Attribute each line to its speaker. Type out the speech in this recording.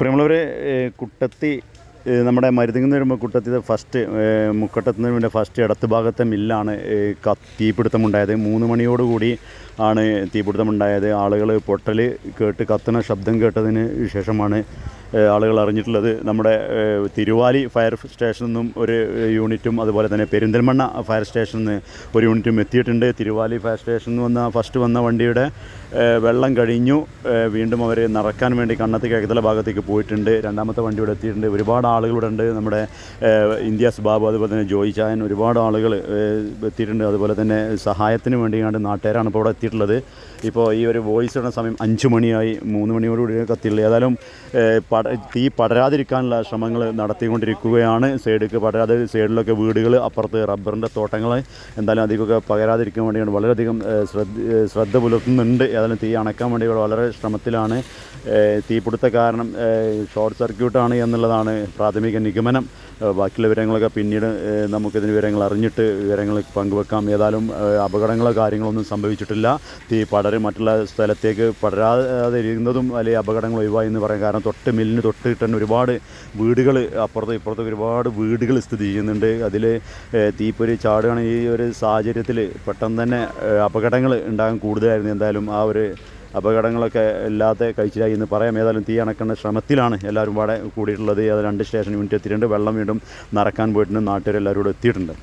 Speaker 1: പ്രിയമുള്ളവരെ കുട്ടത്തി നമ്മുടെ മരുതിങ്ങുന്ന വരുമ്പോൾ കുട്ടത്തി ഫസ്റ്റ് മുക്കട്ടത്തിന് വരുമ്പോൾ ഫസ്റ്റ് ഇടത്ത് ഭാഗത്തെ മില്ലാണ് തീപിടുത്തമുണ്ടായത്. മൂന്ന് മണിയോടുകൂടി ആണ് തീപിടുത്തമുണ്ടായത്. ആളുകൾ പൊട്ടൽ കേട്ട് കത്തുന്ന ശബ്ദം കേട്ടതിന് ശേഷമാണ് ആളുകൾ അറിഞ്ഞിട്ടുള്ളത് നമ്മുടെ തിരുവാലി ഫയർ സ്റ്റേഷനിൽ നിന്നും ഒരു യൂണിറ്റും അതുപോലെ തന്നെ പെരിന്തൽമണ്ണ ഫയർ സ്റ്റേഷനിൽ നിന്ന് ഒരു യൂണിറ്റും എത്തിയിട്ടുണ്ട്. തിരുവാലി ഫയർ സ്റ്റേഷനിൽ നിന്ന് വന്ന ഫസ്റ്റ് വന്ന വണ്ടിയുടെ വെള്ളം കഴിഞ്ഞു. വീണ്ടും അവർ നിറക്കാൻ വേണ്ടി കണ്ണത്ത് കേക്കത്തല ഭാഗത്തേക്ക് പോയിട്ടുണ്ട്. രണ്ടാമത്തെ വണ്ടിയോടെ എത്തിയിട്ടുണ്ട്. ഒരുപാട് ആളുകളിവിടെ ഉണ്ട്. നമ്മുടെ ഇന്ത്യാസ് ബാബു അതുപോലെ തന്നെ ജോയി ചായൻ ഒരുപാട് ആളുകൾ എത്തിയിട്ടുണ്ട്. അതുപോലെ തന്നെ സഹായത്തിന് വേണ്ടിയാണ് നാട്ടുകാരാണ് ഇപ്പോൾ ഇവിടെ എത്തിയിട്ടുള്ളത്. ഇപ്പോൾ ഈ ഒരു വോയിസ് ഇടുന്ന സമയം അഞ്ച് മണിയായി. മൂന്ന് മണിയോടുകൂടി കത്തിയുള്ളത് ഏതായാലും പട തീ പടരാതിരിക്കാനുള്ള ശ്രമങ്ങൾ നടത്തിക്കൊണ്ടിരിക്കുകയാണ്. സൈഡിലേക്ക് പടരാതെ സൈഡിലൊക്കെ വീടുകൾ അപ്പുറത്ത് റബ്ബറിന്റെ തോട്ടങ്ങൾ എന്തായാലും അധികമൊക്കെ പകരാതിരിക്കാൻ വേണ്ടിയാണ് വളരെയധികം ശ്രദ്ധ ശ്രദ്ധ പുലർത്തുന്നുണ്ട്. ഏതായാലും തീ അണക്കാൻ വേണ്ടി വളരെ ശ്രമത്തിലാണ്. തീപിടുത്ത കാരണം ഷോർട്ട് സർക്യൂട്ടാണ് എന്നുള്ളതാണ് പ്രാഥമിക നിഗമനം. ബാക്കിയുള്ള വിവരങ്ങളൊക്കെ പിന്നീട് നമുക്കിതിന് വിവരങ്ങൾ അറിഞ്ഞിട്ട് വിവരങ്ങൾ പങ്കുവെക്കാം. ഏതായാലും അപകടങ്ങളോ കാര്യങ്ങളൊന്നും സംഭവിച്ചിട്ടില്ല. തീ പടര് മറ്റുള്ള സ്ഥലത്തേക്ക് പടരാതെ ഇരിക്കുന്നതും അല്ലെങ്കിൽ അപകടങ്ങൾ ഒഴിവായി എന്ന് പറയാം കാരണം തൊട്ട് മില്ലിന് തൊട്ട് തന്നെ ഒരുപാട് വീടുകൾ അപ്പുറത്തും ഇപ്പുറത്തും ഒരുപാട് വീടുകൾ സ്ഥിതി ചെയ്യുന്നുണ്ട്. അതിൽ തീപ്പൊരി ചാടുകയാണ്. ഈ ഒരു സാഹചര്യത്തിൽ പെട്ടെന്ന് തന്നെ അപകടങ്ങൾ ഉണ്ടാകാൻ കൂടുതലായിരുന്നു. എന്തായാലും ആ ഒരു അപകടങ്ങളൊക്കെ ഇല്ലാത്ത കഴിച്ചിലായി എന്ന് പറയാം. ഏതായാലും തീ അണക്കേണ്ട ശ്രമത്തിലാണ് എല്ലാവരും പാടെ കൂടിയിട്ടുള്ളത്. അത് രണ്ട് സ്റ്റേഷൻ യൂണിറ്റ് എത്തിയിട്ടുണ്ട് വെള്ളം വീണ്ടും നടക്കാൻ പോയിട്ടുണ്ട്. നാട്ടുകാരെല്ലാവരും കൂടെ എത്തിയിട്ടുണ്ട്.